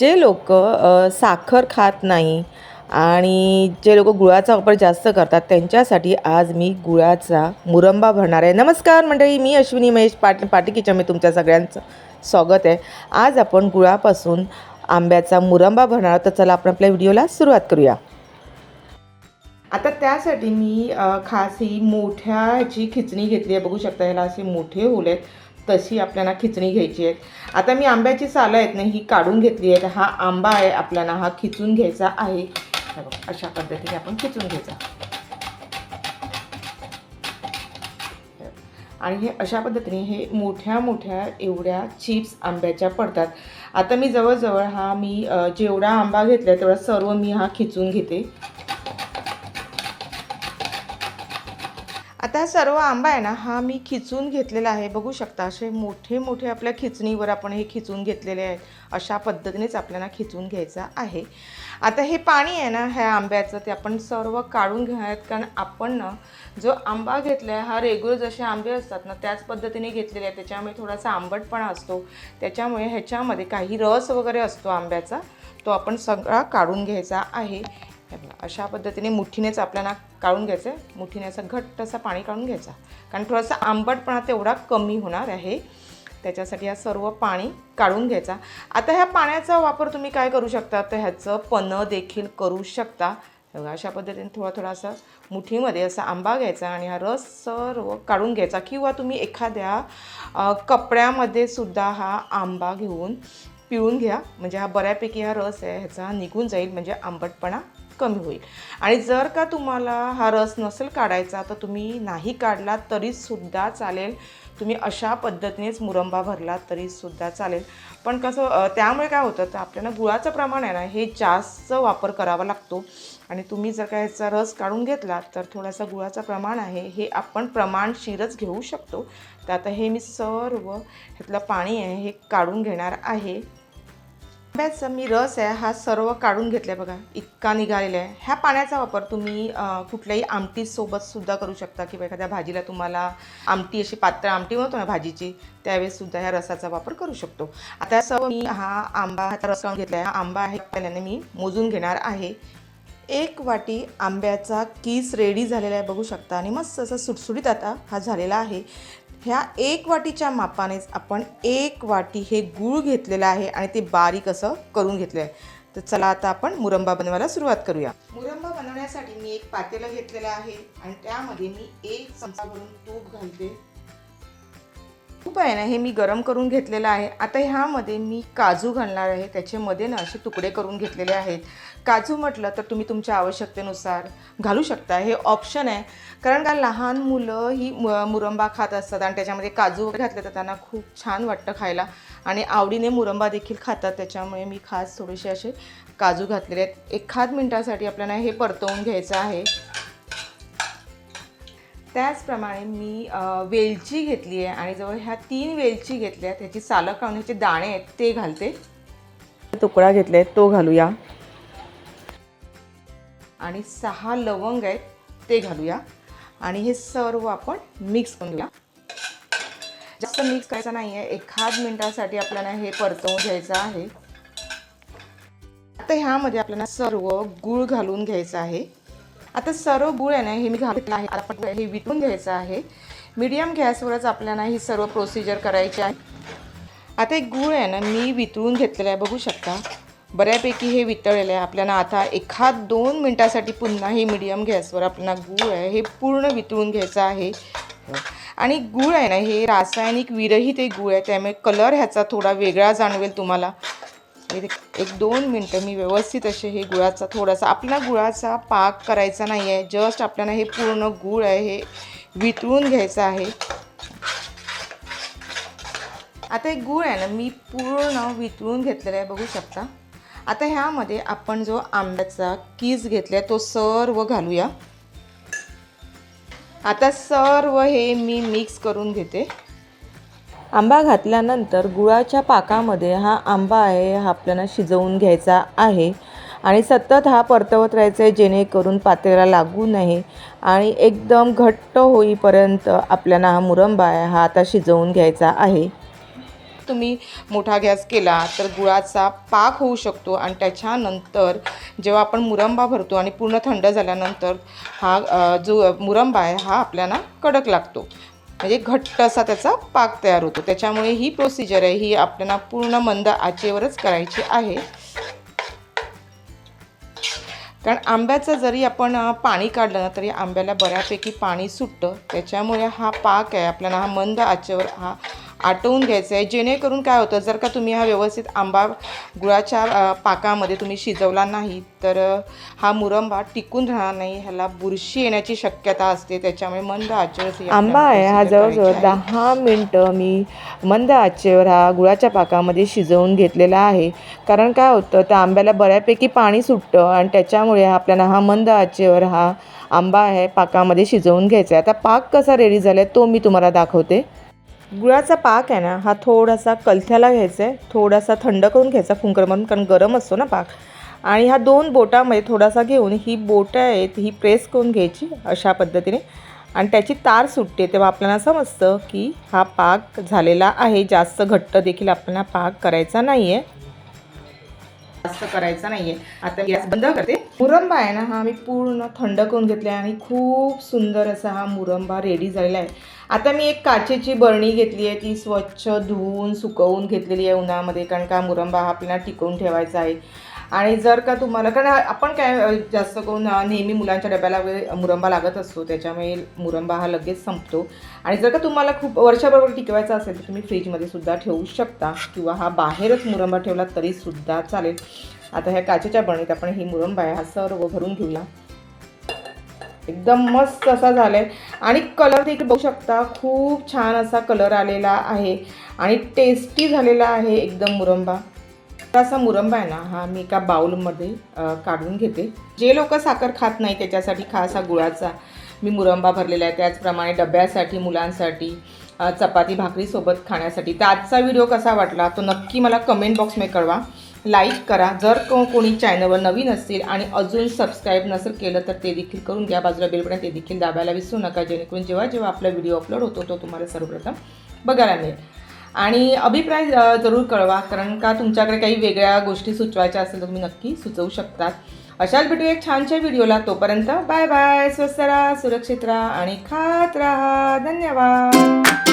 जे लोक साखर खात नाही आणि जे लोक गुळाचा वापर जास्त करतात त्यांच्यासाठी आज मी गुळाचा मुरंबा भरणार आहे. नमस्कार मंडळी मी अश्विनी महेश पाट पाटी किचनमध्ये तुमच्या सगळ्यांचं स्वागत आहे. आज आपण गुळापासून आंब्याचा मुरंबा भरणार तर चला आपण आपल्या व्हिडिओला सुरुवात करूया. आता त्यासाठी मी खास ही मोठ्याची खिचणी घेतली आहे बघू शकता याला असे मोठे होले आहेत तशी आपल्याला खिचणी घ्यायची आहे. आता मी आंब्याची सालं आहेत ना ही काढून घेतली आहेत. हा आंबा आहे आपल्याला हा खिचून घ्यायचा आहे. अशा पद्धतीने आपण खिचून घ्यायचा. आणि हे अशा पद्धतीने हे मोठ्या मोठ्या एवढ्या चिप्स आंब्याच्या पडतात. आता मी जवळजवळ हा मी जेवढा आंबा घेतला तेवढा सर्व मी हा खिचून घेते. आता सर्व आंबा आहे ना हा मी खिचून घेतलेला आहे. बघू शकता असे मोठे मोठे आपल्या खिचणीवर आपण हे खिचून घेतलेले आहेत अशा पद्धतीनेच आपल्याला खिचून घ्यायचं आहे. आता हे पाणी आहे ना ह्या आंब्याचं ते आपण सर्व काढून घ्यायत कारण आपण ना जो आंबा घेतला आहे हा रेग्युलर जसे आंबे असतात ना त्याच पद्धतीने घेतलेले आहे त्याच्यामुळे थोडासा आंबटपणा असतो. त्याच्यामुळे ह्याच्यामध्ये काही रस वगैरे असतो आंब्याचा तो आपण सगळा काढून घ्यायचा आहे. हे बघा, अशा पद्धतीने मुठीनेच आपल्याला काढून घ्यायचं आहे मुठीने असं घट्ट असं पाणी काढून घ्यायचा. कारण थोडासा आंबटपणा तेवढा कमी होणार आहे. त्याच्यासाठी हा सर्व पाणी काढून घ्यायचा. आता ह्या पाण्याचा वापर तुम्ही काय करू शकता? तर ह्याचं पन्ह देखील करू शकता. अशा पद्धतीने थोडा थोडा असा मुठीमध्ये असा आंबा घ्यायचा आणि हा रस सर्व काढून घ्यायचा. किंवा तुम्ही एखाद्या कपड्यामध्ये सुद्धा हा आंबा घेऊन पिळून घ्या. म्हणजे हा बऱ्यापैकी हा रस आहे ह्याचा निघून जाईल. म्हणजे आंबटपणा कमी होईल. आणि जर का तुम्हाला हा रस नसेल काढायचा तर तुम्ही नाही काढला तरीसुद्धा चालेल. तुम्ही अशा पद्धतीनेच मुरंबा भरला तरीसुद्धा चालेल. पण कसं त्यामुळे काय होतं तर आपल्याला गुळाचं प्रमाण आहे ना हे जास्त वापर करावा लागतो. आणि तुम्ही जर का ह्याचा रस काढून घेतला तर थोडासा गुळाचं प्रमाण आहे हे आपण प्रमाणशीरच घेऊ शकतो. तर आता हे मी सर्व ह्यातलं पाणी आहे हे काढून घेणार आहे. आंब्याचा मी रस आहे हा सर्व काढून घेतला आहे बघा. इतका निघालेला आहे. ह्या पाण्याचा वापर तुम्ही कुठल्याही आमटीसोबत सुद्धा करू शकता किंवा एखाद्या भाजीला तुम्हाला आमटी अशी पात्र आमटी म्हणतो ना भाजीची त्यावेळेस सुद्धा ह्या रसाचा वापर करू शकतो. आता सर्व मी हा आंबा हा रस काढून घेतला आहे हा आंबा आहे पहिल्याने मी मोजून घेणार आहे. एक वाटी आंब्याचा कीस रेडी झालेला आहे बघू शकता. आणि मस्त असं सुटसुटीत आता हा झालेला आहे. ह्या एक वाटीच्या मापानेच आपण एक वाटी हे गूळ घेतलेलं आहे आणि ते बारीक असं करून घेतलं आहे तर चला आता आपण मुरंबा बनवायला सुरुवात करूया. मुरंबा बनवण्यासाठी मी एक पातेलं घेतलेलं आहे आणि त्यामध्ये मी एक चमचा भरून तूप घालते. खूप आहे ना हे मी गरम करून घेतलेलं आहे. आता ह्यामध्ये मी काजू घालणार आहे. त्याच्यामध्ये ना असे तुकडे करून घेतलेले आहेत. काजू म्हटलं तर तुम्ही तुमच्या आवश्यकतेनुसार घालू शकता. हे ऑप्शन आहे. कारण का लहान मुलं ही मुरंबा खात असतात आणि त्याच्यामध्ये काजू वगैरे घातले तर त्यांना खूप छान वाटतं खायला. आणि आवडीने मुरंबा देखील खातात. त्याच्यामुळे मी खास थोडेसे असे काजू घातलेले आहेत. एखाद मिनटासाठी आपल्याला हे परतवून घ्यायचं आहे. त्याचप्रमाणे मी वेलची घेतली आहे आणि जवळ ह्या तीन वेलची घेतल्या त्याची सालं काढून ह्याचे दाणे आहेत ते घालते. तुकडा घेतले तो घालूया. आणि सहा लवंग आहेत ते घालूया. आणि हे सर्व आपण मिक्स करून घेऊया. जास्त मिक्स करायचं नाही आहे. एखाद मिनिटासाठी आपल्याला हे परतवून घ्यायचं आहे. आता ह्यामध्ये आपल्याला सर्व गूळ घालून घ्यायचं आहे. आता सर्व गूळ आहे ना हे मी घातलं आहे. आपण हे विटून घ्यायचं आहे. मीडियम गॅसवरच आपल्याला ही सर्व प्रोसिजर करायची आहे. आता एक गूळ आहे ना मी वितळून घेतलेलं आहे बघू शकता. बऱ्यापैकी हे वितळलेलं आहे. आपल्याला आता एखाद दोन मिनटासाठी पुन्हा हे मीडियम गॅसवर आपल्याला गूळ आहे हे पूर्ण वितळून घ्यायचं आहे. आणि गूळ आहे ना हे रासायनिक विरहित एक गूळ आहे. त्यामुळे कलर ह्याचा थोडा वेगळा जाणवेल तुम्हाला. एक दोन मिनटं मी व्यवस्थित असे हे गुळाचा थोडासा आपला गुळाचा पाक करायचा नाही आहे जस्ट आपल्याला हे पूर्ण गूळ आहे हे वितळून घ्यायचं आहे. आता एक गूळ आहे ना मी पूर्ण वितळून घेतलेलं आहे बघू शकता. आता ह्यामध्ये आपण जो आंब्याचा कीज घेतला आहे तो सर्व घालूया. आता सर्व हे मी मिक्स करून घेते. आंबा घातल्यानंतर गुळाच्या पाकामध्ये हा आंबा आहे हा आपल्याला शिजवून घ्यायचा आहे. आणि सतत हा परतवत राहायचा आहे जेणेकरून पातेला लागू नये. आणि एकदम घट्ट होईपर्यंत आपल्याला हा मुरंबा आहे हा आता शिजवून घ्यायचा आहे. तुम्ही मोठा गॅस केला तर गुळाचा पाक होऊ शकतो आणि त्याच्यानंतर जेव्हा आपण मुरंबा भरतो आणि पूर्ण थंड झाल्यानंतर हा जो मुरंबा आहे हा आपल्याला कडक लागतो. म्हणजे घट्ट असा त्याचा पाक तयार होतो. त्याच्यामुळे ही प्रोसिजर आहे ही आपल्याला पूर्ण मंद आचेवरच करायची आहे. कारण आंब्याचं जरी आपण पाणी काढलं ना तरी आंब्याला बऱ्यापैकी पाणी सुटतं. त्याच्यामुळे हा पाक आहे आपल्याला हा मंद आचेवर हा आटवून घ्यायचा आहे. जेणेकरून काय होतं जर का तुम्ही हा व्यवस्थित आंबा गुळाच्या पाकामध्ये तुम्ही शिजवला नाही तर हा मुरंबा टिकून राहणार नाही. ह्याला बुरशी येण्याची शक्यता असते. त्याच्यामुळे मंद आचेवर आंबा आहे. हा जवळजवळ दहा मिनटं मी मंद आचेवर हा गुळाच्या पाकामध्ये शिजवून घेतलेला आहे. कारण काय होतं त्या आंब्याला बऱ्यापैकी पाणी सुटतं आणि त्याच्यामुळे आपल्याला हा मंद आचेवर हा आंबा आहे पाकामध्ये शिजवून घ्यायचा आहे. आता पाक कसा रेडी झाला आहे तो मी तुम्हाला दाखवते. गुळाचा पाक आहे ना हा थोडासा कलथ्याला घ्यायचा आहे थोडासा थंड करून घ्यायचा कुंकर म्हणून कारण गरम असतो ना पाक. आणि ह्या दोन बोटामध्ये थोडासा घेऊन ही बोटं आहेत ही प्रेस करून घ्यायची अशा पद्धतीने. आणि त्याची तार सुटते तेव्हा आपल्याला समजतं की हा पाक झालेला आहे. जास्त घट्ट देखील आपल्याला पाक करायचा नाही आहे जास्त करायचा आहे आता गॅस बंद करते. मुरंबा आहे ना हा मी पूर्ण थंड करून घेतला आहे आणि खूप सुंदर असा हा मुरंबा रेडी झालेला आहे. आता मी एक काचेची बरणी घेतली आहे ती स्वच्छ धुवून सुकवून घेतलेली आहे उन्हामध्ये कारण का मुरंबा हा आपल्याला टिकवून ठेवायचा आहे. आणि जर का तुम्हाला कारण आपण काय जास्त करून नेहमी मुलांच्या डब्याला वगैरे मुरंबा लागत असतो त्याच्यामुळे मुरंबा हा लगेच संपतो. आणि जर का तुम्हाला खूप वर्षाबरोबर टिकवायचा असेल तर तुम्ही फ्रीजमध्ये सुद्धा ठेवू शकता किंवा हा बाहेरच मुरंबा ठेवला तरी सुद्धा चालेल. आता ह्या काचेच्या बणीत आपण ही मुरंबा आहे हा सर्व भरून घेऊया. एकदम मस्त असा झालाय. आणि कलर देखील बघू शकता खूप छान असा कलर आलेला आहे. आणि टेस्टी झालेला आहे एकदम मुरंबा. असा मुरंबा आहे ना हा मी एका बाउलमध्ये काढून घेते. जे लोक साखर खात नाही त्याच्यासाठी खास हा गुळाचा मी मुरंबा भरलेला आहे. त्याचप्रमाणे डब्यासाठी मुलांसाठी चपाती भाकरीसोबत खाण्यासाठी. तर आजचा व्हिडिओ कसा वाटला तो नक्की मला कमेंट बॉक्समध्ये कळवा. लाईक करा. जर को कोणी चॅनलवर नवीन असतील आणि अजून सबस्क्राईब नसेल केलं तर ते देखील करून घ्या. बाजूला बेल ते देखील दाबायला विसरू नका. जेणेकरून जेव्हा जेव्हा आपला व्हिडिओ अपलोड होतो तो तुम्हाला सर्वप्रथम बघायला मिळेल. आणि अभिप्राय जरूर कळवा कारण का तुमच्याकडे काही वेगळ्या गोष्टी सुचवायच्या असेल तर तुम्ही नक्की सुचवू शकतात. अशाच भेटू एक छानशा व्हिडिओला. तोपर्यंत बाय बाय. स्वस्त राहा सुरक्षित राहा आणि खात राहा. धन्यवाद.